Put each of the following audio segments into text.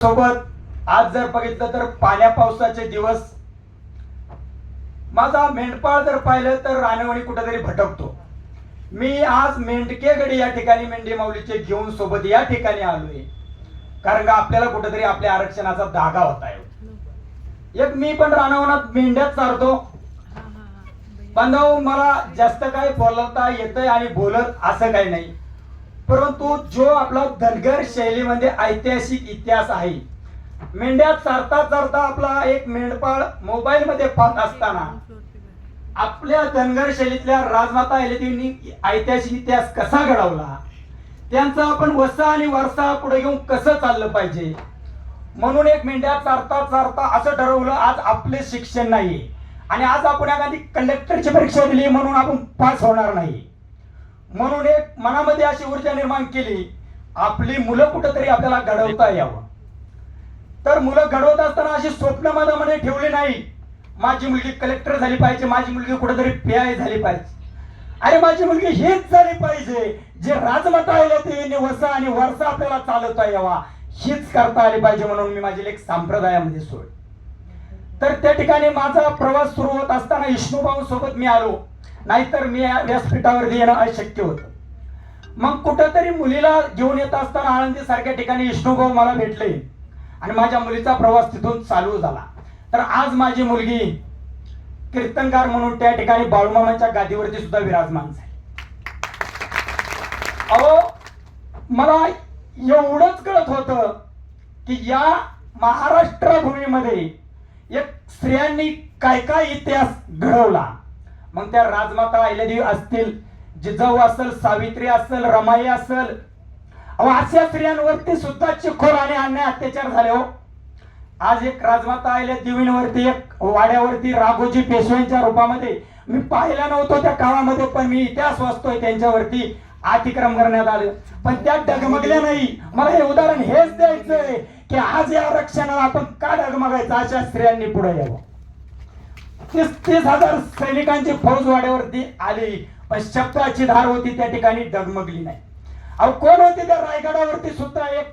सोबत आज जर बघितलं तर पाण्या पावसाचे दिवस. माझा मेंढपाळ जर पाहिलं तर रानवणी कुठेतरी भटकतो. मी आज मेंढकेगडी या ठिकाणी मेंढी माऊलीचे घेऊन सोबत या ठिकाणी आलोय. कारण का आपल्याला कुठेतरी आपल्या आरक्षणाचा धागा होता एक मी पण रानवनात मेंढ्यात चालतो बांधव मला जास्त काय बोलता येतंय आणि बोलत असं काही नाही. परंतु जो आपला धनगर शैलीमध्ये ऐतिहासिक इतिहास आहे मेंढ्या चारता चरता आपला एक मेंढपाळ मोबाईल मध्ये पाहत असताना आपल्या धनगर शैलीतल्या राजमाता अहिल्यादेवींनी ऐतिहासिक इतिहास कसा घडवला? त्यांचा आपण वसा आणि वारसा पुढे घेऊन कसं चाललं पाहिजे? म्हणून एक मेंढ्या चारता चारता असं ठरवलं आज आपले शिक्षण नाही आणि आज आपण एखादी कंडक्टरची परीक्षा दिली म्हणून आपण पास होणार नाही. म्हणून एक मनामध्ये अशी ऊर्जा निर्माण केली आपली मुलं कुठंतरी आपल्याला घडवता यावं. तर मुलं घडवत असताना अशी स्वप्न मनामध्ये ठेवली नाही माझी मुलगी कलेक्टर झाली पाहिजे माझी मुलगी कुठेतरी पी आय झाली पाहिजे. अरे माझी मुलगी हेच झाली पाहिजे जे राजमता आले ते वसा आणि वरसा आपल्याला चालवता यावा हीच करता आली पाहिजे म्हणून मी माझी लेख संप्रदायामध्ये सोड तर त्या ठिकाणी माझा प्रवास सुरू होत असताना विष्णुभाऊ सोबत मी आलो. नाहीतर मी या व्यासपीठावरती येणं अशक्य होतं. मग कुठंतरी मुलीला घेऊन येत असताना आळंदी सारख्या ठिकाणी विष्णुभाऊ मला भेटले. आणि माझ्या मुलीचा प्रवास तिथून चालू झाला. तर आज माझी मुलगी कीर्तनकार म्हणून त्या ठिकाणी बाळूमामाच्या गादीवरती सुद्धा विराजमान झाली. अहो मला एवढंच कळत होतं की या महाराष्ट्र भूमीमध्ये एक स्त्रियांनी काय काय इतिहास घडवला. मग त्या राजमाता अहिल्यादेवी असतील. जिजाऊ असेल सावित्री असेल रमाई असेल. अहो अशा स्त्रियांवरती सुद्धा चिखोर आणि अन्याय अत्याचार झाले हो. आज एक राजमाता आहिल्या देवींवरती एक वाड्यावरती राघोजी पेशव्यांच्या रूपामध्ये मी पाहिला नव्हतो त्या काळामध्ये पण मी इतिहास वाचतोय त्यांच्यावरती. अतिक्रम करण्यात आलं. पण त्या डगमगल्या नाही. मला हे उदाहरण हेच द्यायचंय की आज या आरक्षणाला आपण का डगमगायचं? अशा स्त्रियांनी पुढे यावं. तीस तीस हजार सैनिकांची फौज वाड्यावरती आली. पण शब्दाची धार होती त्या ठिकाणी डगमगली नाही. अहो कोण होती त्या रायगडावरती सुद्धा एक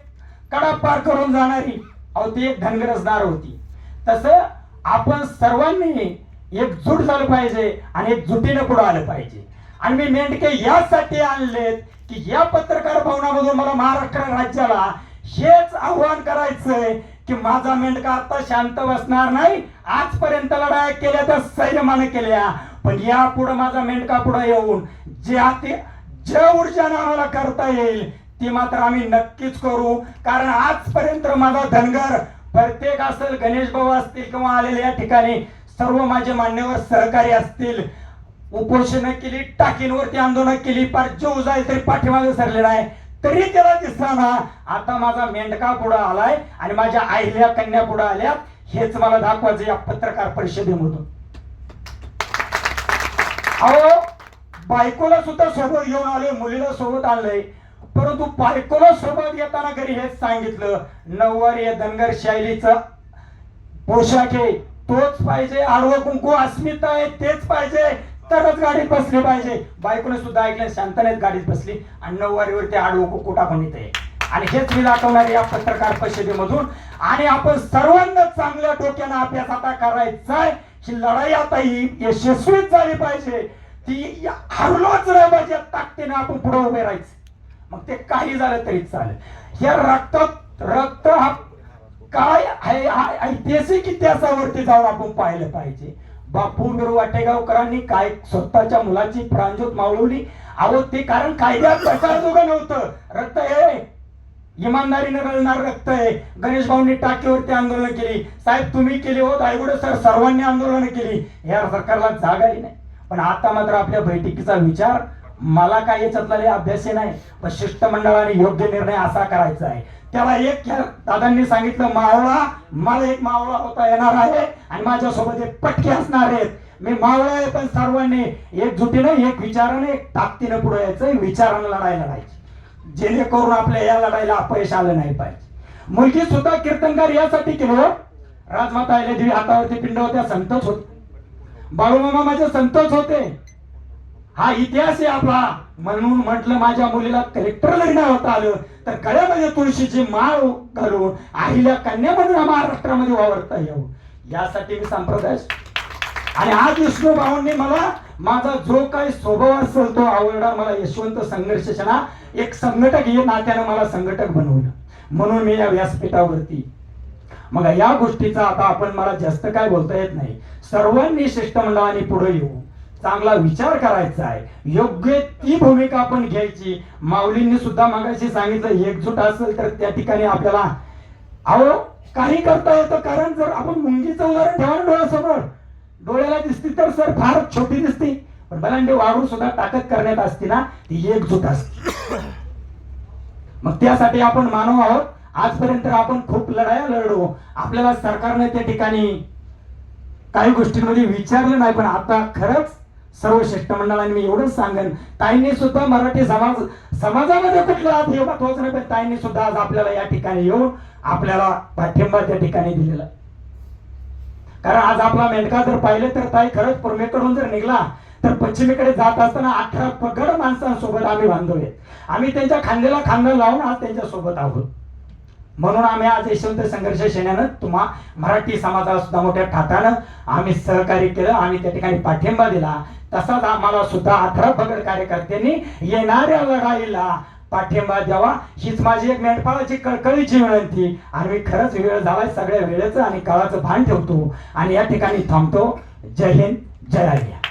कडा पार करून जाणारी? अहो ती एक धनगरजदार होती. तसं आपण सर्वांनी एकजूट झालं पाहिजे आणि एकजुटीनं पुढे आलं पाहिजे. आणि मी मेंढके यासाठी आणलेत की या पत्रकार भवनामधून मला महाराष्ट्र राज्याला हेच आव्हान करायचंय की माझा मेंढका आता शांत बसणार नाही. आजपर्यंत लढाया केल्या तर संयमाने केल्या. पण या पुढे माझा मेंढका पुढे येऊन जे ते ज्या ऊर्जाने आम्हाला करता येईल ती मात्र आम्ही नक्कीच करू. कारण आजपर्यंत माझा धनगर प्रत्येक असेल गणेश भाऊ असतील किंवा आलेले या ठिकाणी सर्व माझे मान्यवर सहकारी असतील. उपोषण केली टाकींवरती आंदोलन केली पार जीव जाईल तरी पाठीमागे सरले नाही. तरी त्याला दिसताना आता माझा मेंढका पुढे आलाय आणि माझ्या आईल्या कन्या पुढे आल्या हेच मला दाखवायचं या पत्रकार परिषदेमधून. अहो बायकोला सुद्धा सोबत घेऊन आले मुलीला सोबत आणलंय परंतु बायकोला सोबत येताना घरी हेच सांगितलं नऊवारी या धनगर शैलीचं पोशाख आहे तोच पाहिजे आडवं कुंकू अस्मिता आहे तेच पाहिजे तरच गाडीत बसली पाहिजे. बायकोने सुद्धा ऐकलं शांतनेत गाडीत बसली आणि नऊवारीवरती आडवं कुठा पण येते आणि हेच मी दाखवणार या पत्रकार परिषदेमधून. आणि आपण सर्वांना चांगल्या डोक्यानं अभ्यास आता करायचाय ही लढाई आता ही यशस्वीच झाली पाहिजे. ती हरलोच नाही पाहिजे ताकदीने आपण पुढे उभे राहायचं. मग ते काही झालं तरी चालेल. या रक्त रक्त हा काय आहे ऐतिहासिक इतिहासावरती जाऊन आपण पाहिलं पाहिजे. बापू बिरू वाटेगावकरांनी काय स्वतःच्या मुलाची प्राणज्योत मावळवली? अहो ते कारण कायद्यात बसायचं नव्हतं. रक्त हे. इमानदारीने रळणार रक्त आहे गणेश भाऊंनी टाकीवरती आंदोलन केली. साहेब तुम्ही केली हो दायगुडे सर सर्वांनी आंदोलन केली. या सरकारला जागाही नाही. पण आता मात्र आपल्या बैठकीचा विचार मला काय याच्यातला अभ्यास नाही. पण शिष्टमंडळाने योग्य निर्णय असा करायचा आहे. त्याला एक दादांनी सांगितलं मावळा मला एक मावळा होता येणार आहे आणि माझ्यासोबत एक पटके असणार आहेत. मी मावळा आहे पण सर्वांनी एकजुटीनं एक विचाराने एक ताकदीनं पुढे यायचं विचारानं लढाई लढायची. जेणेकरून आपल्या या लढाईला अपयश आलं नाही पाहिजे. मुलगी सुद्धा कीर्तनकार यासाठी केलं हो. राजमाता देवी हातावरती पिंड होत्या संतच होते. बाळूमामा माझे संतच होते. हा इतिहास आहे आपला. म्हणून म्हटलं माझ्या मुलीला कलेक्टर जरी नाही होता आलं. तर गळ्यामध्ये तुळशीची माळ घालून अहिल्या कन्या म्हणून महाराष्ट्रामध्ये वावरता येऊ. यासाठी मी संप्रदाय आणि आज विष्णू भाऊंनी मला माझा जो काही स्वभाव असेल तो आवडला मला यशवंत संघर्ष सेना एक संघटक हे नात्यानं मला संघटक बनवलं. म्हणून मी या व्यासपीठावरती. मग या गोष्टीचा आता आपण मला जास्त काय बोलता येत नाही. सर्वांनी शिष्टमंडळाने पुढे येऊ. चांगला विचार करायचा आहे. योग्य ती भूमिका आपण घ्यायची. माऊलींनी सुद्धा मागाशी सांगितलं एकजूट असेल तर त्या ठिकाणी आपल्याला अहो काही करता येतं. कारण जर आपण मुंगीचं उदाहरण ठेवा ना डोळ्यासमोर. डोळ्याला दिसती तर सर फार छोटी दिसते. पण बलांडे वाढून सुद्धा ताकद करण्यात असते ना ती एकजूट असते. मग त्यासाठी आपण मानव आहोत. आजपर्यंत आपण खूप लढाया लढलो. आपल्याला सरकारने त्या ठिकाणी काही गोष्टींमध्ये विचारलं नाही पण आता खरंच सर्व मंडळाने मी एवढंच सांगेन. ताईंनी सुद्धा मराठी समाज समाजामध्ये कुठलं आज हे महत्वाचं नाही पण ताईंनी सुद्धा आज आपल्याला या ठिकाणी येऊन आपल्याला पाठिंबा त्या ठिकाणी दिलेला. कारण आज आपला मेंढका जर पाहिले तर ताई खरंच पूर्वेकडून जर निघला तर पश्चिमेकडे जात असताना अठरा पगड माणसांसोबत आम्ही बांधवले आम्ही त्यांच्या खांद्याला खांदा लावून आज त्यांच्यासोबत आहोत. म्हणून आम्ही आज यशवंत संघर्ष सेनेनं तुम्हा मराठी समाजाला सुद्धा मोठ्या ठाटानं आम्ही सहकार्य केलं आम्ही त्या ठिकाणी पाठिंबा दिला. तसाच आम्हाला सुद्धा अठरा पगड कार्यकर्त्यांनी येणाऱ्या लढाईला पाठिंबा द्यावा. हीच माझी एक मेंढपाळाची कळकळीची विनंती. आणि मी खरंच वेळ झालाय सगळ्या वेळेचं आणि काळाचं भान ठेवतो. आणि या ठिकाणी थांबतो. जय हिंद जय आर्या